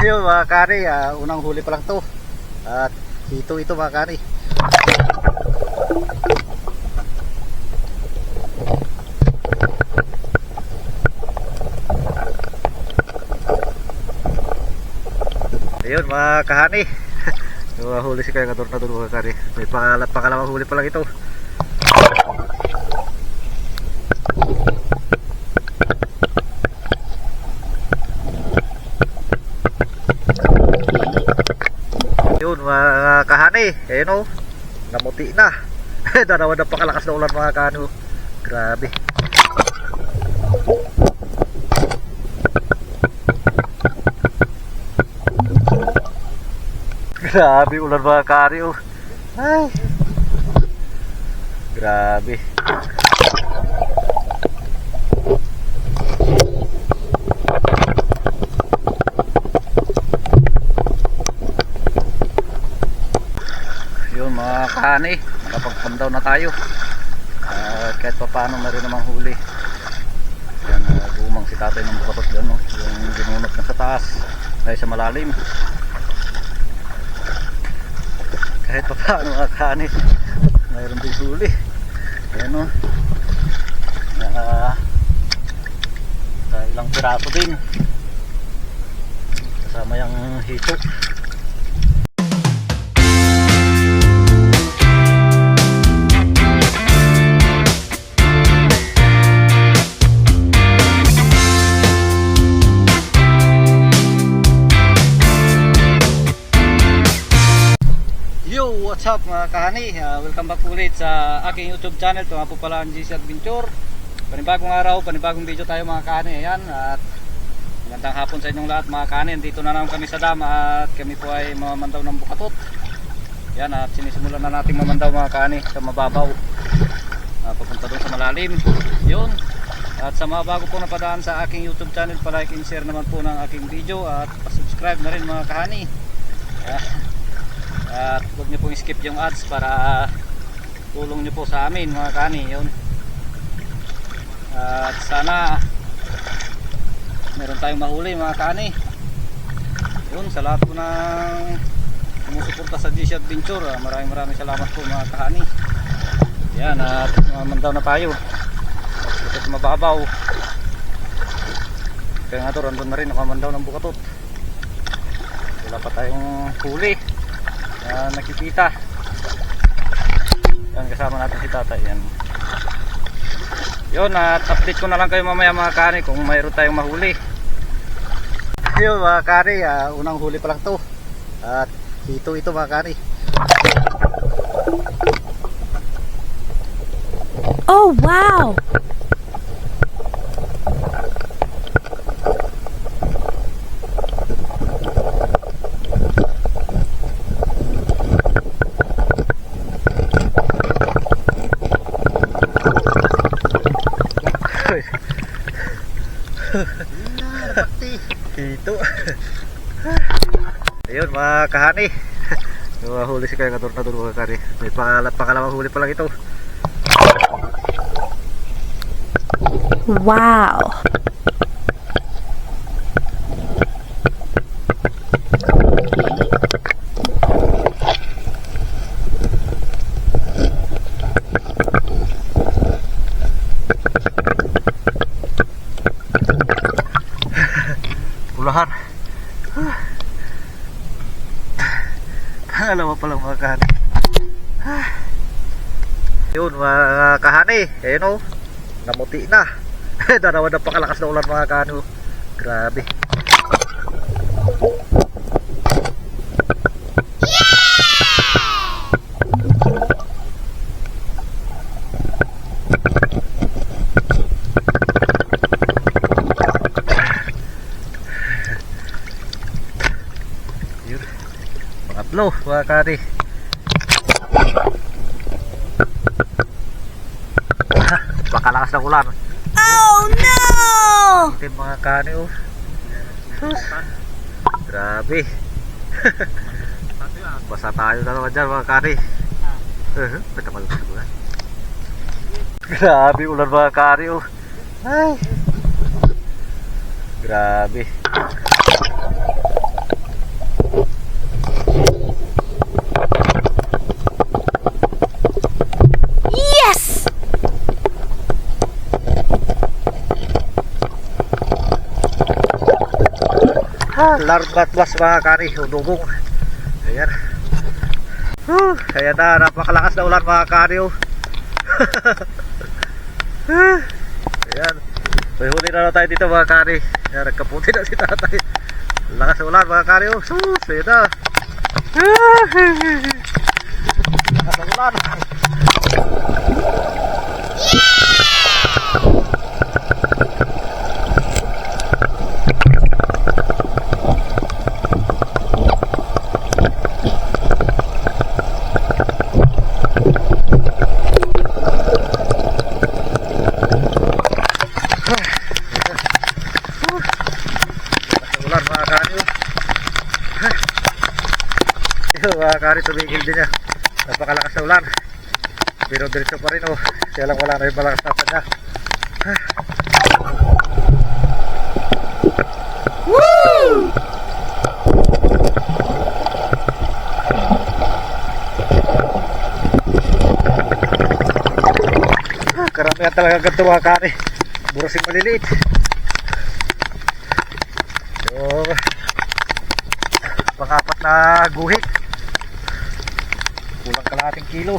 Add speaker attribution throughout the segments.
Speaker 1: Ayun mga kari, ah, unang huli pa lang to. At ito ito mga kari. Ayun mga kahani. Huli si Kaya Kador na doon mga kari. May pangalat pangalawang huli pa lang ito. Yun kahani, ayun o, namuti na. Darawa na pakalakas na ulan mga kahani. oh. Grabe. Grabe ulan mga kahani oh. Ay. Grabe. Yun mga kahani, nakapagpandaw na tayo. At kahit pa paano meron namang huli. Yan, uh, gumang si tatay ng bukatot dyan, no? yung ginunot na sa taas, ay sa malalim. Kahit pa paano mga kahani, mayroon din huli. Ayan no. Uh, ilang piraso din. Kasama yung hito. Up mga kahani? Ah, welcome back ulit sa aking YouTube channel. Ito nga po pala ang GC Adventure. Panibagong araw, panibagong video tayo mga kahani. Ayan, at magandang hapon sa inyong lahat mga kahani. Dito na naman kami sa dam at kami po ay mamandaw ng bukatot. Yan, at sinisimulan na natin mamandaw mga kahani sa mababaw. Ah, papunta doon sa malalim. Yun. At sa mga bago po napadaan sa aking YouTube channel, palike and share naman po ng aking video at pasubscribe na rin mga kahani. Ah, at huwag niyo pong skip yung ads para tulong niyo po sa amin mga kani yun. At sana meron tayong mahuli mga kani. Yun sa lahat po ng sumusuporta sa GC Adventure ah, maraming maraming salamat po mga kani. Yan at mamandaw na tayo. Ito mababaw. Kaya nga to randun na rin nakamandaw ng bukatot. Wala pa tayong huli na nakikita. Yan kasama natin si tatay yan. Yun at update ko na lang kayo mamaya mga kani kung mayroon tayong mahuli. Yun mga kani ah, unang huli pa lang to. At ito ito mga kani
Speaker 2: Oh, wow!
Speaker 1: Ayun mga kahani. Yung huli si kaya katur na doon mga kani may pangalat pangalawang huli pa lang ito.
Speaker 2: Wow!
Speaker 1: Ayun o. Namuti na. Darawa na pakalakas na ulan mga kahani. oh. Grabe. Yun. Pangatlo mga. Pakalakas na ulan.
Speaker 2: Oh no!
Speaker 1: Itim mga kani oh. Sus. Grabe. Basa tayo na naman dyan mga kani. Uh, Pagkamal ko ba? Grabe ulan mga kani oh. Ay. Grabe. Ha, larbat was mga kani, udugong. Ayan. Huh, ayan na, napakalakas na ulan mga kani. oh. ayan. May huli na lang tayo dito mga kani. Ayan, nagkaputi na si tatay. Lakas na ulan mga kani. oh. Sus, ayan na. Lakas na ulan mga kari yun mga kari tumigil din niya napakalakas na ulan. Pero diretso pa rin oh. Kaya lang wala na yung malakas na niya karamihan talaga ganito mga kari burasing maliliit. So, pangapat na guhit. Kilo.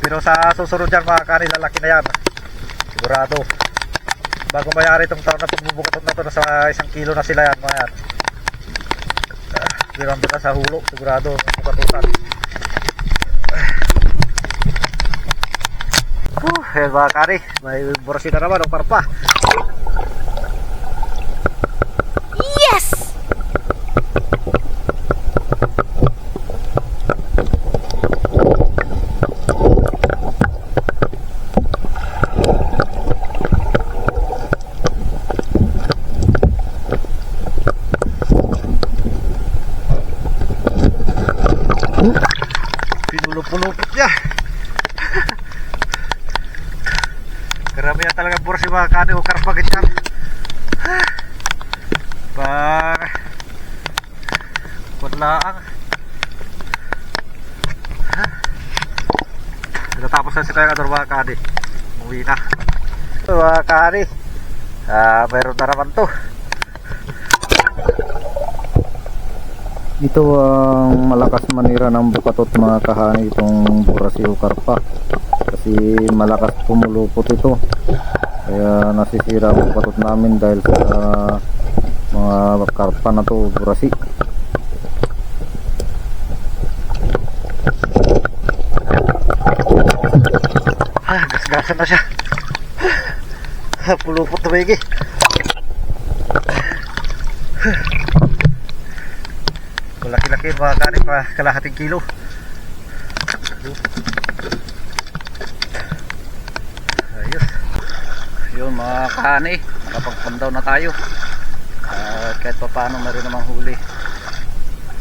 Speaker 1: Pero sa susunod dyan mga kani, lalaki na yan. Sigurado. Bago mayari itong taon na pagbubukatot na to, nasa isang kilo na sila yan mga yan. Ah, Pero ang baka sa hulog, sigurado, bukatutan. Uh, ayan mga kari, may borosita naman ng parpa. Pinulupulupot niya. Karamihan talaga borsi mga kani o karpagit yan. Pag Paglaang. Natapos na si Kaya Kador mga kani. Umuwi na. Mga kani. Ah, mayroon na naman to.
Speaker 3: Ito ang malakas manira ng bukatot mga kahani itong Burasio Karpa kasi malakas pumulupot ito kaya nasisira ang bukatot namin dahil sa mga karpa na to Burasi
Speaker 1: Ah, gasgasan na siya. Pulupot na maigi. Malaki-laki mga kanin pa kalahating kilo. Ayos. Yun mga kani, nakapagpandaw na tayo. At kahit pa paano meron namang huli.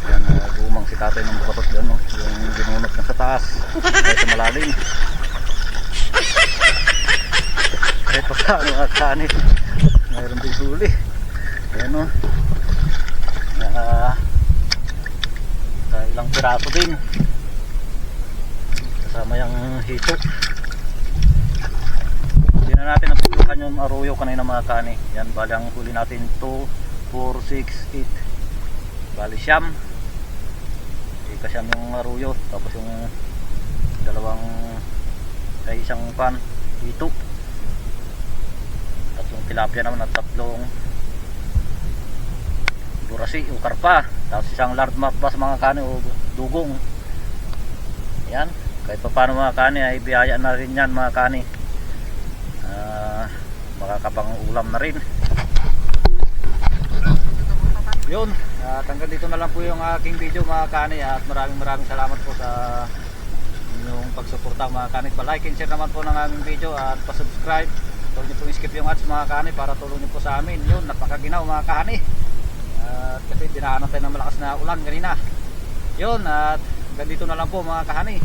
Speaker 1: Yan, uh, gumang si tatay ng bukatot dyan, no? yung ginunot na sa taas. Kahit sa malalim. Kahit pa paano mga kani, mayroon din huli. Ayan o. Uh, ilang piraso din. Kasama yung hito. Hindi na natin napulukan yung arroyo kanina mga kani. Yan, bali ang huli natin 2, 4, 6, 8. Bali siyam. Ika siyam yung arroyo. Tapos yung dalawang ay isang pan hito. Tatlong tilapia naman at tatlong burasi o karpa. Tapos isang large matbas mga kani o dugong. Yan. Kahit pa paano mga kani ay biyaya na rin yan mga kani. Ah, makakapang ulam na rin. Yun. At hanggang dito na lang po yung aking video mga kani. At maraming maraming salamat po sa inyong pagsuporta mga kani. Pa-like and share naman po ng aming video at pa-subscribe. Huwag niyo po skip yung ads mga kani para tulong niyo po sa amin. Yun, napakaginaw mga kani. At kasi dinaanan tayo ng malakas na ulan kanina. Yun, at hanggang dito na lang po mga kahani.